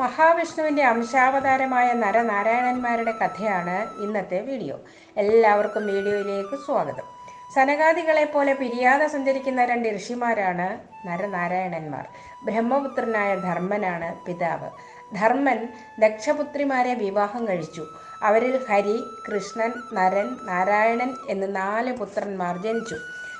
മഹാവിഷ്ണുവിന്റെ അംശാവതാരമായ നരനാരായണന്മാരുടെ കഥയാണ് ഇന്നത്തെ വീഡിയോ. എല്ലാവർക്കും വീഡിയോയിലേക്ക് സ്വാഗതം. സനകാദികളെ പോലെ പിരിയാതെ സഞ്ചരിക്കുന്ന രണ്ട് ഋഷിമാരാണ് നരനാരായണന്മാർ. ബ്രഹ്മപുത്രനായ ധർമ്മനാണ് പിതാവ്. ധർമ്മൻ ദക്ഷപുത്രിമാരെ വിവാഹം കഴിച്ചു. അവരിൽ ഹരി കൃഷ്ണൻ നരൻ നാരായണൻ എന്ന് നാല് പുത്രന്മാർ ജനിച്ചു.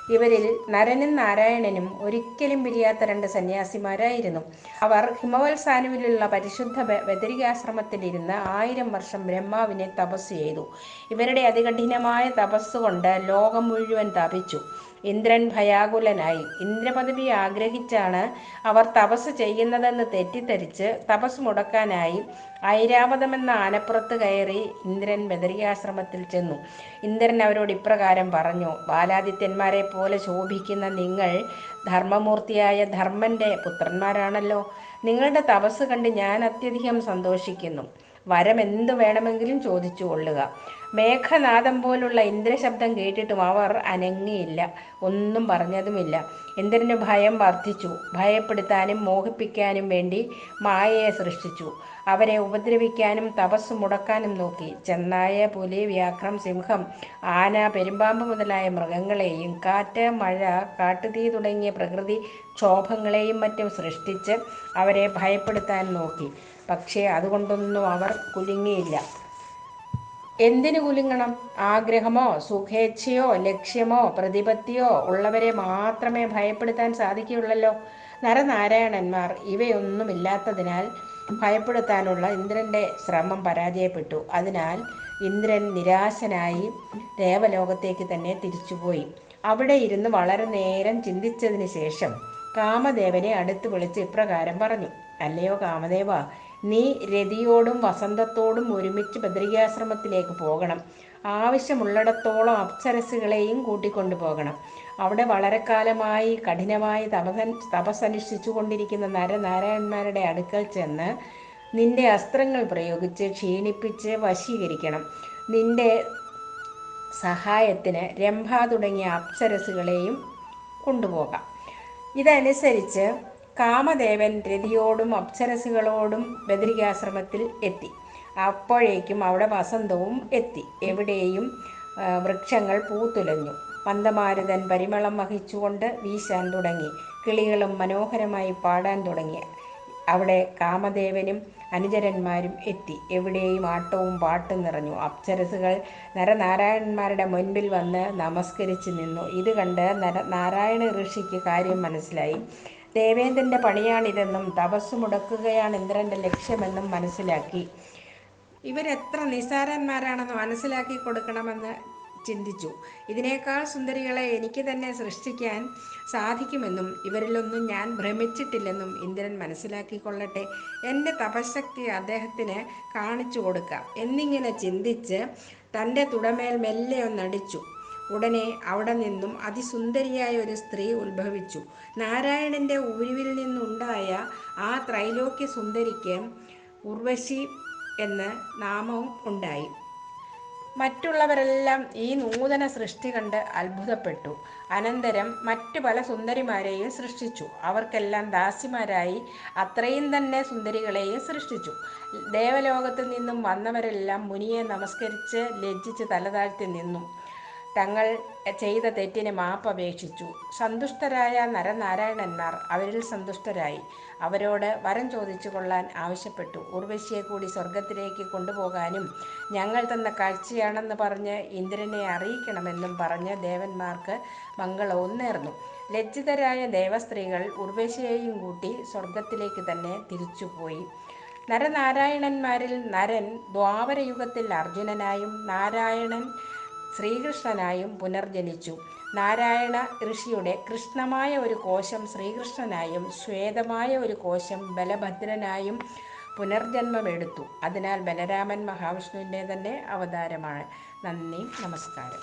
ഇവരിൽ നരനും നാരായണനും ഒരിക്കലും പിരിയാത്ത രണ്ട് സന്യാസിമാരായിരുന്നു. അവർ ഹിമവത്സാനുവിലുള്ള പരിശുദ്ധ ബദരികാശ്രമത്തിലിരുന്ന് ആയിരം വർഷം ബ്രഹ്മാവിനെ തപസ് ചെയ്തു. ഇവരുടെ അതികഠിനമായ തപസ് കൊണ്ട് ലോകം മുഴുവൻ തപിച്ചു. ഇന്ദ്രൻ ഭയാകുലനായി. ഇന്ദ്രപദവി ആഗ്രഹിച്ചാണ് അവർ തപസ് ചെയ്യുന്നതെന്ന് തെറ്റിദ്ധരിച്ച് തപസ് മുടക്കാനായി ഐരാവതമെന്ന ആനപ്പുറത്ത് കയറി ഇന്ദ്രൻ ബദരികാശ്രമത്തിൽ ചെന്നു. ഇന്ദ്രൻ അവരോട് ഇപ്രകാരം പറഞ്ഞു ബാലാദിത്യന്മാരെ പോലെ ശോഭിക്കുന്ന നിങ്ങൾ ധർമ്മമൂർത്തിയായ ധർമ്മന്റെ പുത്രന്മാരാണല്ലോ. നിങ്ങളുടെ തപസ് കണ്ട് ഞാൻ അത്യധികം സന്തോഷിക്കുന്നു. വരം എന്തു വേണമെങ്കിലും ചോദിച്ചു കൊള്ളുക. മേഘനാദം പോലുള്ള ഇന്ദ്രശബ്ദം കേട്ടിട്ടും അവർ അനങ്ങിയില്ല. ഒന്നും പറഞ്ഞതുമില്ല. ഇന്ദ്രന് ഭയം വർദ്ധിച്ചു? ഭയപ്പെടുത്താനും മോഹിപ്പിക്കാനും വേണ്ടി മായയെ സൃഷ്ടിച്ചു. അവരെ ഉപദ്രവിക്കാനും തപസ് മുടക്കാനും നോക്കി. ചെന്നായ പുലി വ്യാക്രം സിംഹം ആന പെരുമ്പാമ്പ് മുതലായ മൃഗങ്ങളെയും കാറ്റ് മഴ കാട്ടുതീ തുടങ്ങിയ പ്രകൃതി ക്ഷോഭങ്ങളെയും മറ്റും സൃഷ്ടിച്ച് അവരെ ഭയപ്പെടുത്താൻ നോക്കി. പക്ഷേ അതുകൊണ്ടൊന്നും അവർ കുലുങ്ങിയില്ല. എന്തിനു കുലുങ്ങണം? ആഗ്രഹമോ സുഖേച്ഛയോ ലക്ഷ്യമോ പ്രതിപത്തിയോ ഉള്ളവരെ മാത്രമേ ഭയപ്പെടുത്താൻ സാധിക്കുകയുള്ളല്ലോ. നരനാരായണന്മാർ ഇവയൊന്നുമില്ലാത്തതിനാൽ ഭയപ്പെടുത്താനുള്ള ഇന്ദ്രന്റെ ശ്രമം പരാജയപ്പെട്ടു. അതിനാൽ ഇന്ദ്രൻ നിരാശനായി ദേവലോകത്തേക്ക് തന്നെ തിരിച്ചുപോയി. അവിടെ ഇരുന്ന് വളരെ നേരം ചിന്തിച്ചതിന് ശേഷം കാമദേവനെ അടുത്ത് വിളിച്ച് ഇപ്രകാരം പറഞ്ഞു. അല്ലയോ കാമദേവ നീ രതിയോടും വസന്തത്തോടും ഒരുമിച്ച് ബദ്രികാശ്രമത്തിലേക്ക് പോകണം. ആവശ്യമുള്ളിടത്തോളം അപ്സരസുകളെയും കൂട്ടിക്കൊണ്ടു പോകണം. അവിടെ വളരെ കാലമായി കഠിനമായി തപസൻ തപസ്സനുഷ്ഠിച്ചു കൊണ്ടിരിക്കുന്ന നരനാരായണന്മാരുടെ അടുക്കൽ ചെന്ന് നിന്റെ അസ്ത്രങ്ങൾ പ്രയോഗിച്ച് ക്ഷീണിപ്പിച്ച് വശീകരിക്കണം. നിന്റെ സഹായത്തിന് രംഭ തുടങ്ങിയ അപ്സരസുകളെയും കൊണ്ടുപോകാം. ഇതനുസരിച്ച് കാമദേവൻ രതിയോടും അപ്സരസുകളോടും ബദരികാശ്രമത്തിൽ എത്തി. അപ്പോഴേക്കും അവിടെ വസന്തവും എത്തി. എവിടെയും വൃക്ഷങ്ങൾ പൂത്തുലഞ്ഞു. മന്ദമാരുതൻ പരിമളം വഹിച്ചുകൊണ്ട് വീശാൻ തുടങ്ങി. കിളികളും മനോഹരമായി പാടാൻ തുടങ്ങി. അവിടെ കാമദേവനും അനുചരന്മാരും എത്തി. എവിടെയും ആട്ടവും പാട്ടും നിറഞ്ഞു. അപ്സരസുകൾ നരനാരായണന്മാരുടെ മുൻപിൽ വന്ന് നമസ്കരിച്ച് നിന്നു. ഇത് കണ്ട് നര നാരായണ ഋഷിക്ക് കാര്യം മനസ്സിലായി. ദേവേന്ദ്രന്റെ പണിയാണിതെന്നും തപസ് മുടക്കുകയാണ് ഇന്ദ്രന്റെ ലക്ഷ്യമെന്നും മനസ്സിലാക്കി. ഇവരെത്ര നിസ്സാരന്മാരാണെന്ന് മനസ്സിലാക്കി കൊടുക്കണമെന്ന് ചിന്തിച്ചു. ഇതിനേക്കാൾ സുന്ദരികളെ എനിക്ക് തന്നെ സൃഷ്ടിക്കാൻ സാധിക്കുമെന്നും ഇവരിലൊന്നും ഞാൻ ഭ്രമിച്ചിട്ടില്ലെന്നും ഇന്ദ്രൻ മനസ്സിലാക്കിക്കൊള്ളട്ടെ എന്റെ തപശക്തി അദ്ദേഹത്തിന് കാണിച്ചു കൊടുക്കാം. എന്നിങ്ങനെ ചിന്തിച്ച് തന്റെ തുടമേൽ മെല്ലെ ഒന്നടിച്ചു. ഉടനെ അവിടെ നിന്നും അതിസുന്ദരിയായ ഒരു സ്ത്രീ ഉത്ഭവിച്ചു. നാരായണന്റെ ഉരുവിൽ നിന്നുണ്ടായ ആ ത്രൈലോക്യ സുന്ദരിക്ക് ഉർവശി എന്ന് നാമവും ഉണ്ടായി. മറ്റുള്ളവരെല്ലാം ഈ നൂതന സൃഷ്ടി കണ്ട് അത്ഭുതപ്പെട്ടു. അനന്തരം മറ്റു പല സുന്ദരിമാരെയും സൃഷ്ടിച്ചു. അവർക്കെല്ലാം ദാസിമാരായി അത്രയും തന്നെ സുന്ദരികളെയും സൃഷ്ടിച്ചു. ദേവലോകത്തിൽ നിന്നും വന്നവരെല്ലാം മുനിയെ നമസ്കരിച്ച് ലജ്ജിച്ച് തലതാഴ്ത്തി നിന്നു. തങ്ങൾ ചെയ്ത തെറ്റിന് മാപ്പ് അപേക്ഷിച്ചു സന്തുഷ്ടരായ നരനാരായണന്മാർ അവരിൽ സന്തുഷ്ടരായി. അവരോട് വരം ചോദിച്ചു കൊള്ളാൻ ആവശ്യപ്പെട്ടു. ഉർവശിയെ കൂടി സ്വർഗത്തിലേക്ക് കൊണ്ടുപോകാനും ഞങ്ങൾ തന്ന കാഴ്ചയാണെന്ന് പറഞ്ഞ് ഇന്ദ്രനെ അറിയിക്കണമെന്നും പറഞ്ഞ് ദേവന്മാർക്ക് മംഗളവും നേർന്നു. ലജ്ജിതരായ ദേവസ്ത്രീകൾ ഉർവശിയെയും കൂട്ടി സ്വർഗത്തിലേക്ക് തന്നെ തിരിച്ചുപോയി. നരനാരായണന്മാരിൽ നരൻ ദ്വാപരയുഗത്തിൽ അർജുനനായും നാരായണൻ ശ്രീകൃഷ്ണനായും പുനർജനിച്ചു. നാരായണ ഋഷിയുടെ കൃഷ്ണമായ ഒരു കോശം ശ്രീകൃഷ്ണനായും ശ്വേതമായ ഒരു കോശം ബലഭദ്രനായും പുനർജന്മമെടുത്തു. അതിനാൽ ബലരാമൻ മഹാവിഷ്ണുവിന്റെ തന്നെ അവതാരമാണ്. നന്ദി നമസ്കാരം.